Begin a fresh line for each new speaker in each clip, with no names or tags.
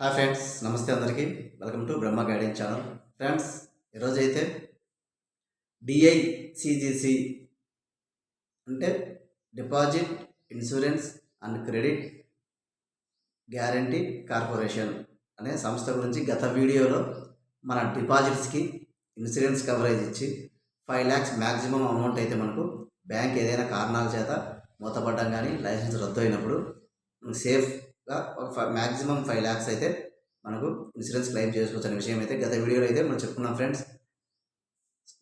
Hi friends నమస్తే అందరికీ. Welcome to Brahma guidance channel friends ఈరోజు అయితే డిఐసిజిసి అంటే deposit insurance and credit guarantee corporation అనే సంస్థ గురించి గత వీడియోలో మన డిపాజిట్స్కి ఇన్సూరెన్స్ కవరేజ్ ఇచ్చి ఫైవ్ ల్యాక్స్ మ్యాక్సిమం అమౌంట్ అయితే మనకు బ్యాంక్ ఏదైనా కారణాల చేత మూతపడ్డం కానీ లైసెన్స్ రద్దు అయినప్పుడు సేఫ్ ఒక మ్యాక్సిమం ఫైవ్ ల్యాక్స్ అయితే మనకు ఇన్సూరెన్స్ క్లెయిమ్ చేసుకోవచ్చు అనే విషయం అయితే గత వీడియోలో అయితే మనం చెప్పుకున్నాం ఫ్రెండ్స్.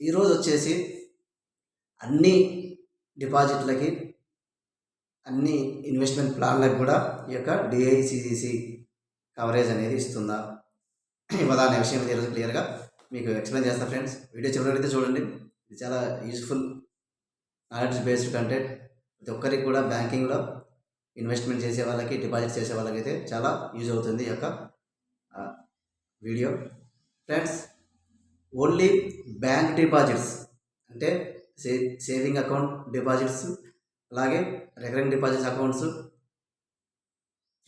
ఈరోజు వచ్చేసి అన్ని డిపాజిట్లకి అన్ని ఇన్వెస్ట్మెంట్ ప్లాన్లకు కూడా ఈ యొక్క డిఐసిసిసి కవరేజ్ అనేది ఇస్తుందా ఇవ్వదా అనే విషయం ఈరోజు క్లియర్గా మీకు ఎక్స్ప్లెయిన్ చేస్తా ఫ్రెండ్స్. వీడియో చివరికైతే చూడండి. ఇది చాలా యూస్ఫుల్ నాలెడ్జ్ బేస్డ్ కంటెంట్. ప్రతి ఒక్కరికి కూడా బ్యాంకింగ్లో ఇన్వెస్ట్మెంట్ చేసే వాళ్ళకి డిపాజిట్ చేసే వాళ్ళకైతే చాలా యూజ్ అవుతుంది ఈ యొక్క video. Friends only bank deposits అంటే సే సేవింగ్ అకౌంట్ డిపాజిట్స్ అలాగే recurring deposits accounts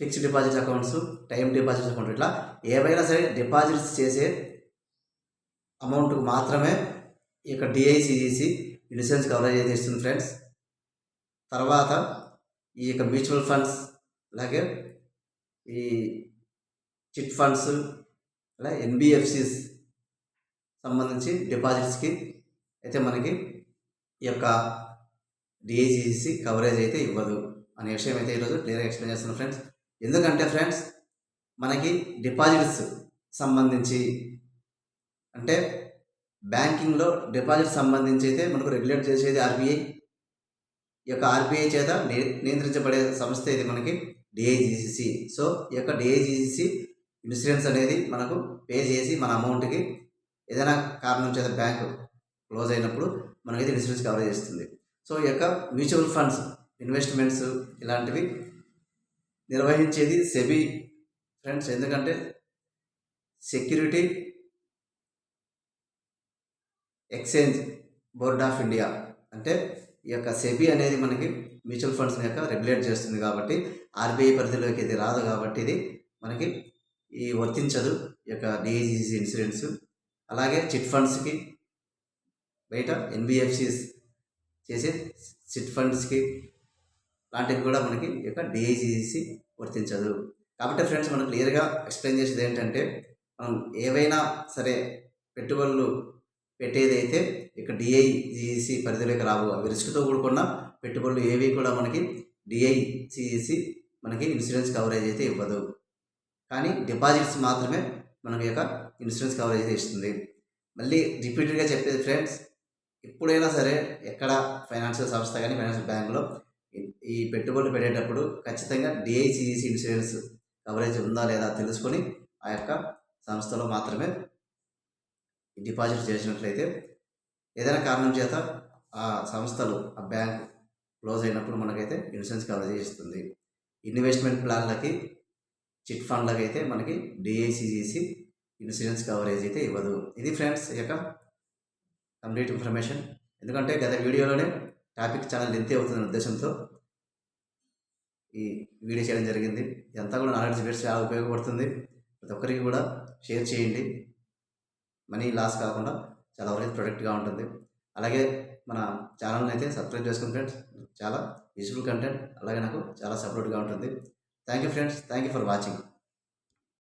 fixed deposit accounts time deposits account ఇట్లా ఏవైనా సరే డిపాజిట్స్ చేసే అమౌంట్కు మాత్రమే ఈ యొక్క ఇన్సూరెన్స్ కవరేజ్ అయితే ఇస్తుంది ఫ్రెండ్స్ తర్వాత ఈ యొక్క మ్యూచువల్ ఫండ్స్ అలాగే ఈ చిట్ ఫండ్స్ అలా ఎన్బిఎఫ్సిస్ సంబంధించి డిపాజిట్స్కి అయితే మనకి ఈ యొక్క డిఐసిసి కవరేజ్ అయితే ఇవ్వదు. అనే విషయం అయితే ఈరోజు క్లియర్గా ఎక్స్ప్లెయిన్ చేస్తున్నాను ఫ్రెండ్స్ ఎందుకంటే ఫ్రెండ్స్ మనకి డిపాజిట్స్ సంబంధించి అంటే బ్యాంకింగ్లో డిపాజిట్ సంబంధించి అయితే మనకు రెగ్యులేట్ చేసేది ఆర్బీఐ ఈ యొక్క ఆర్బీఐ చేత ని- నియంత్రించబడే సంస్థ ఇది మనకి? డిఐజీసీసీ సో ఈ యొక్క డిఐజీసీసీ ఇన్సూరెన్స్ అనేది మనకు పే చేసి మన అమౌంట్కి ఏదైనా కారణం చేత బ్యాంకు క్లోజ్ అయినప్పుడు మనకైతే ఇన్సూరెన్స్ కవర్ చేస్తుంది. సో ఈ యొక్క మ్యూచువల్ ఫండ్స్ ఇన్వెస్ట్మెంట్స్ ఇలాంటివి నిర్వహించేది సెబీ ఫ్రెండ్స్. ఎందుకంటే security exchange board of India అంటే ఈ యొక్క సెబీ అనేది మనకి మ్యూచువల్ ఫండ్స్ యొక్క రెగ్యులేట్ చేస్తుంది కాబట్టి ఆర్బీఐ పరిధిలోకి ఇది రాదు కాబట్టి ఇది మనకి ఈ వర్తించదు ఈ యొక్క డిఈజీసీ ఇన్సూరెన్స్. అలాగే చిట్ ఫండ్స్కి బయట ఎన్బిఎఫ్సిస్ చేసే చిట్ ఫండ్స్కి లాంటివి కూడా మనకి ఈ యొక్క డిఐజీసీ వర్తించదు. కాబట్టి ఫ్రెండ్స్ మనం క్లియర్గా ఎక్స్ప్లెయిన్ చేసేది ఏంటంటే మనం ఏవైనా సరే పెట్టుబడులు పెట్టేదైతే ఇక డిఐజిసి పరిధిలోకి రావు. అవి రిస్క్తో కూడుకున్న పెట్టుబడులు ఏవి కూడా మనకి డిఐసిసి మనకి ఇన్సూరెన్స్ కవరేజ్ అయితే ఇవ్వదు. కానీ డిపాజిట్స్ మాత్రమే మనకి యొక్క ఇన్సూరెన్స్ కవరేజ్ అయితే ఇస్తుంది. మళ్ళీ రిపీటెడ్గా చెప్పేది ఫ్రెండ్స్ ఎప్పుడైనా సరే ఎక్కడ ఫైనాన్షియల్ సంస్థ కానీ ఫైనాన్షియల్ బ్యాంకులో ఈ- ఈ పెట్టుబడులు పెట్టేటప్పుడు ఖచ్చితంగా డిఐసిసి ఇన్సూరెన్స్ కవరేజ్ ఉందా లేదా తెలుసుకొని ఆ యొక్క సంస్థలో మాత్రమే డిపాజిట్ చేసినట్లయితే ఏదైనా కారణం చేత ఆ సంస్థలు ఆ బ్యాంక్ క్లోజ్ అయినప్పుడు మనకైతే ఇన్సూరెన్స్ కవరేజ్ ఇస్తుంది ఇన్వెస్ట్మెంట్ ప్లాన్లకి చిట్ ఫండ్లకి అయితే మనకి డిఐసిజిసి ఇన్సూరెన్స్ కవరేజ్ అయితే ఇవ్వదు. ఇది ఫ్రెండ్స్ యొక్క కంప్లీట్ ఇన్ఫర్మేషన్. ఎందుకంటే గత వీడియోలోనే టాపిక్ చాలా లెంతీ అవుతుందనే ఉద్దేశంతో ఈ వీడియో చేయడం జరిగింది. ఇదంతా కూడా నాలెడ్జ్ బేస్ చాలా ఉపయోగపడుతుంది. ప్రతి ఒక్కరికి కూడా షేర్ చేయండి. మనీ లాస్ కాకుండా చాలా వరకు ప్రొడక్ట్గా ఉంటుంది. అలాగే మన ఛానల్ని అయితే సబ్స్క్రైబ్ చేసుకుని ఫ్రెండ్స్. చాలా యూస్ఫుల్ కంటెంట్ అలాగే నాకు చాలా సపోర్ట్గా ఉంటుంది. Thank you friends. Thank you for watching.